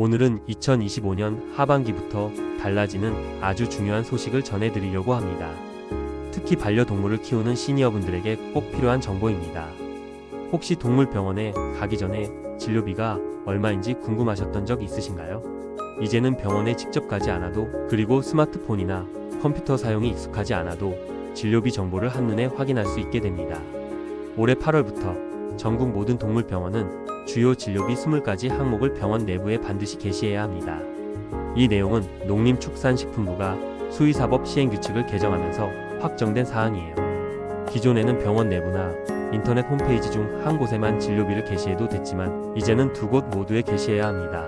오늘은 2025년 하반기부터 달라지는 아주 중요한 소식을 전해드리려고 합니다. 특히 반려동물을 키우는 시니어분들에게 꼭 필요한 정보입니다. 혹시 동물병원에 가기 전에 진료비가 얼마인지 궁금하셨던 적 있으신가요? 이제는 병원에 직접 가지 않아도 그리고 스마트폰이나 컴퓨터 사용이 익숙하지 않아도 진료비 정보를 한눈에 확인할 수 있게 됩니다. 올해 8월부터 전국 모든 동물병원은 주요 진료비 20가지 항목을 병원 내부에 반드시 게시해야 합니다. 이 내용은 농림축산식품부가 수의사법 시행규칙을 개정하면서 확정된 사항이에요. 기존에는 병원 내부나 인터넷 홈페이지 중 한 곳에만 진료비를 게시해도 됐지만 이제는 두 곳 모두에 게시해야 합니다.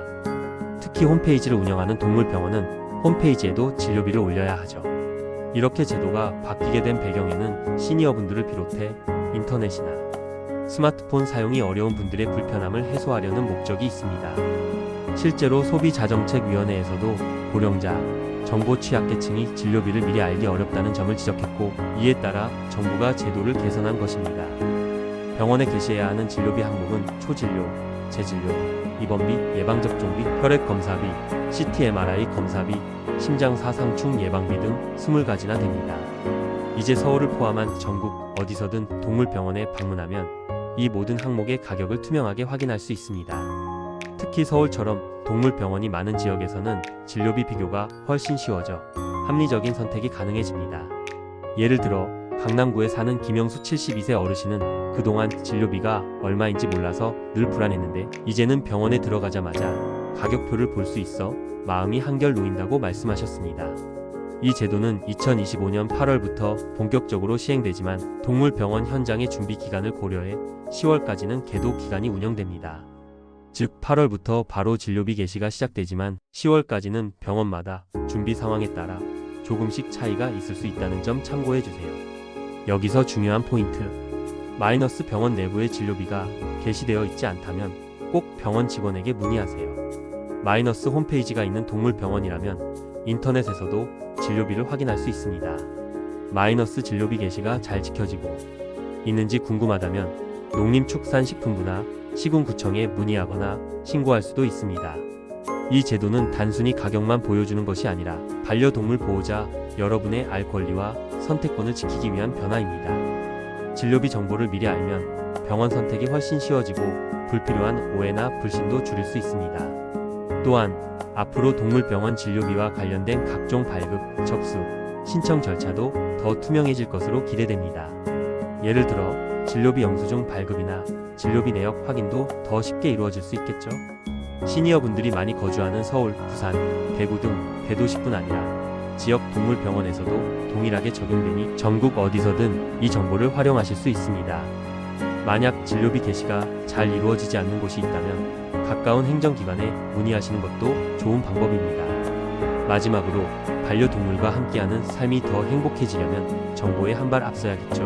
특히 홈페이지를 운영하는 동물병원은 홈페이지에도 진료비를 올려야 하죠. 이렇게 제도가 바뀌게 된 배경에는 시니어분들을 비롯해 인터넷이나 스마트폰 사용이 어려운 분들의 불편함을 해소하려는 목적이 있습니다. 실제로 소비자정책위원회에서도 고령자, 정보 취약계층이 진료비를 미리 알기 어렵다는 점을 지적했고 이에 따라 정부가 제도를 개선한 것입니다. 병원에 게시해야 하는 진료비 항목은 초진료, 재진료, 입원비, 예방접종비, 혈액검사비, CT, MRI 검사비, 심장사상충 예방비 등 20가지나 됩니다. 이제 서울을 포함한 전국 어디서든 동물병원에 방문하면 이 모든 항목의 가격을 투명하게 확인할 수 있습니다. 특히 서울처럼 동물병원이 많은 지역에서는 진료비 비교가 훨씬 쉬워져 합리적인 선택이 가능해집니다. 예를 들어 강남구에 사는 김영수 72세 어르신은 그동안 진료비가 얼마인지 몰라서 늘 불안했는데 이제는 병원에 들어가자마자 가격표를 볼 수 있어 마음이 한결 놓인다고 말씀하셨습니다. 이 제도는 2025년 8월부터 본격적으로 시행되지만 동물병원 현장의 준비 기간을 고려해 10월까지는 계도 기간이 운영됩니다. 즉 8월부터 바로 진료비 게시가 시작되지만 10월까지는 병원마다 준비 상황에 따라 조금씩 차이가 있을 수 있다는 점 참고해 주세요. 여기서 중요한 포인트. 마이너스 병원 내부의 진료비가 게시되어 있지 않다면 꼭 병원 직원에게 문의하세요. 마이너스 홈페이지가 있는 동물병원이라면 인터넷에서도 진료비를 확인할 수 있습니다. 마이너스 진료비 게시가 잘 지켜지고 있는지 궁금하다면 농림축산식품부나 시군구청에 문의하거나 신고할 수도 있습니다. 이 제도는 단순히 가격만 보여주는 것이 아니라 반려동물 보호자 여러분의 알 권리와 선택권을 지키기 위한 변화입니다. 진료비 정보를 미리 알면 병원 선택이 훨씬 쉬워지고 불필요한 오해나 불신도 줄일 수 있습니다. 또한 앞으로 동물병원 진료비와 관련된 각종 발급, 접수, 신청 절차도 더 투명해질 것으로 기대됩니다. 예를 들어 진료비 영수증 발급이나 진료비 내역 확인도 더 쉽게 이루어질 수 있겠죠? 시니어분들이 많이 거주하는 서울, 부산, 대구 등 대도시뿐 아니라 지역 동물병원에서도 동일하게 적용되니 전국 어디서든 이 정보를 활용하실 수 있습니다. 만약 진료비 게시가 잘 이루어지지 않는 곳이 있다면 가까운 행정기관에 문의하시는 것도 좋은 방법입니다. 마지막으로 반려동물과 함께하는 삶이 더 행복해지려면 정보에 한 발 앞서야겠죠.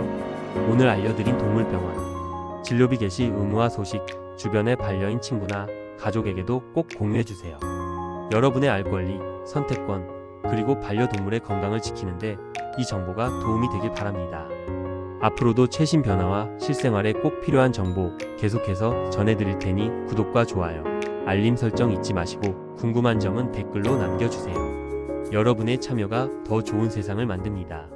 오늘 알려드린 동물병원 진료비 게시 의무화 소식 주변의 반려인 친구나 가족에게도 꼭 공유해주세요. 여러분의 알 권리, 선택권, 그리고 반려동물의 건강을 지키는데 이 정보가 도움이 되길 바랍니다. 앞으로도 최신 변화와 실생활에 꼭 필요한 정보 계속해서 전해드릴 테니 구독과 좋아요, 알림 설정 잊지 마시고 궁금한 점은 댓글로 남겨주세요. 여러분의 참여가 더 좋은 세상을 만듭니다.